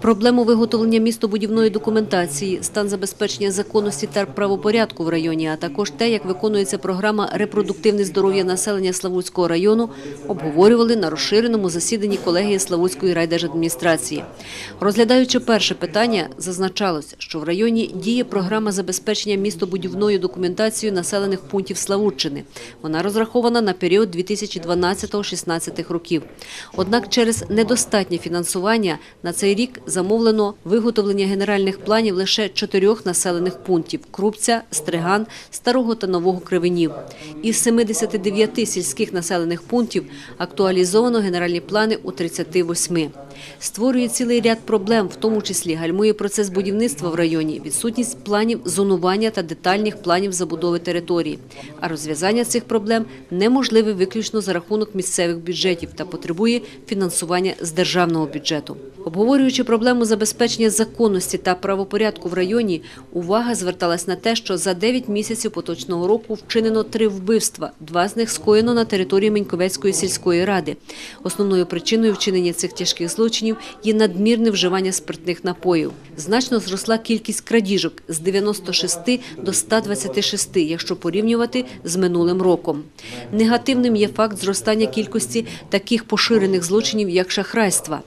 Проблему виготовлення містобудівної документації, стан забезпечення законності та правопорядку в районі, а також те, як виконується програма репродуктивне здоров'я населення Славутського району, обговорювали на розширеному засіданні колегії Славутської райдержадміністрації. Розглядаючи перше питання, зазначалось, що в районі діє програма забезпечення містобудівною документацією населених пунктів Славутчини. Вона розрахована на період 2012-16 років. Однак через недостатнє фінансування на цей рік замовлено виготовлення генеральних планів лише чотирьох населених пунктів – Крупця, Стриган, Старого та Нового Кривенів. Із 79 сільських населених пунктів актуалізовано генеральні плани у 38. Створює цілий ряд проблем, в тому числі гальмує процес будівництва в районі, відсутність планів зонування та детальних планів забудови території. А розв'язання цих проблем неможливе виключно за рахунок місцевих бюджетів та потребує фінансування з державного бюджету. Обговорюючи проблему забезпечення законності та правопорядку в районі, увага зверталась на те, що за 9 місяців поточного року вчинено три вбивства, два з них скоєно на території Меньковецької сільської ради. Основною причиною вчинення цих тяжких злочинів є надмірне вживання спиртних напоїв. Значно зросла кількість крадіжок з 96 до 126, якщо порівнювати з минулим роком. Негативним є факт зростання кількості таких поширених злочинів, як шахрайства.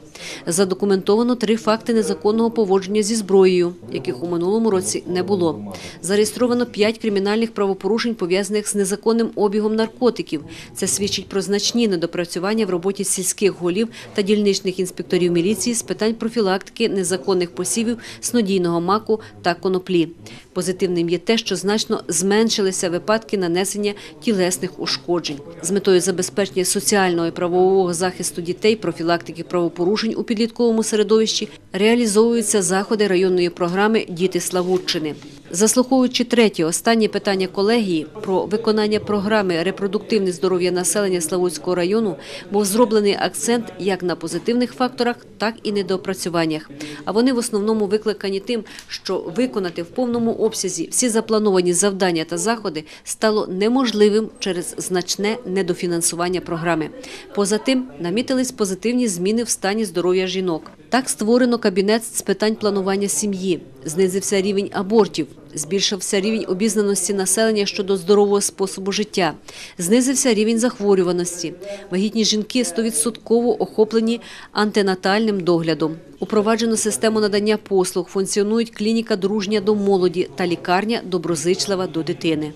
Задокументовано три факти незаконного поводження зі зброєю, яких у минулому році не було. Зареєстровано п'ять кримінальних правопорушень, пов'язаних з незаконним обігом наркотиків. Це свідчить про значні недопрацювання в роботі сільських голів та дільничних інспекторів міліції з питань профілактики незаконних посівів снодійного маку та коноплі. Позитивним є те, що значно зменшилися випадки нанесення тілесних ушкоджень. З метою забезпечення соціального і правового захисту дітей, профілактики правопорушень у підлітковому середовищі реалізовуються заходи районної програми Діти Славутчини. Заслуховуючи третє, останнє питання колегії про виконання програми репродуктивне здоров'я населення Славутського району, був зроблений акцент як на позитивних факторах, так і недоопрацюваннях. А вони в основному викликані тим, що виконати в повному обсязі всі заплановані завдання та заходи стало неможливим через значне недофінансування програми. Поза тим, намітились позитивні зміни в стані здоров'я жінок. Так створено кабінет з питань планування сім'ї, знизився рівень абортів, збільшився рівень обізнаності населення щодо здорового способу життя, знизився рівень захворюваності. Вагітні жінки 100% охоплені антенатальним доглядом. Упроваджено систему надання послуг, функціонують клініка дружня до молоді та лікарня доброзичлива до дитини.